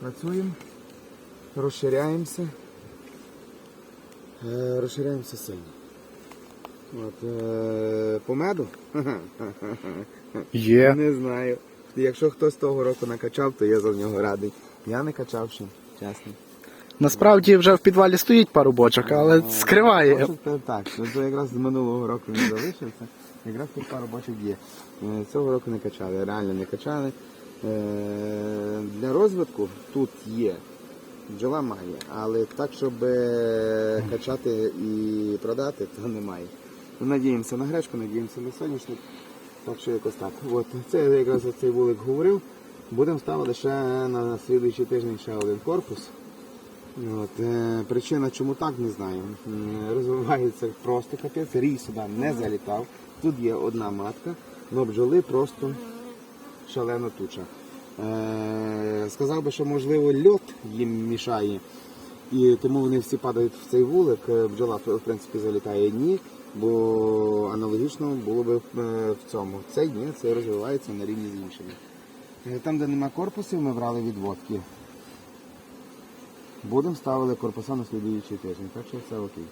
Працюємо, розширяємося. Е, розширяємося сильно. От, е, по меду? Є. Не знаю. Якщо хтось того року накачав, то я за нього радий. Я не качав ще, чесно. Насправді вже в підвалі стоїть пару бочок, але скриває. Так, то якраз з минулого року не залишився. Якраз тут пару бочок є. Е, Цього року не качали, реально не качали. Розвитку тут є. Бджола має, але так, щоб е, качати і продати, то немає. Ну, Надіємося на гречку, надіємося на соняшник. Так що якось так. От це якраз цей вулик говорив. Будемо ставити ще на слідуючий тиждень ще один корпус. От, е, причина чому так, не знаю. Розвивається просто капець, рій сюди не залітав. Тут є одна матка, але бджоли просто шалена туча. Е, сказав би, що можливо льот їм мішає, і тому вони всі падають в цей вулик. Е, Бджола в принципі залітає ні, бо аналогічно було б е, в цьому. Цей ні, це розвивається на рівні з іншими. Там, де нема корпусів, ми брали відводки. Будемо ставили корпуса на слідуючий тиждень, так що все окей.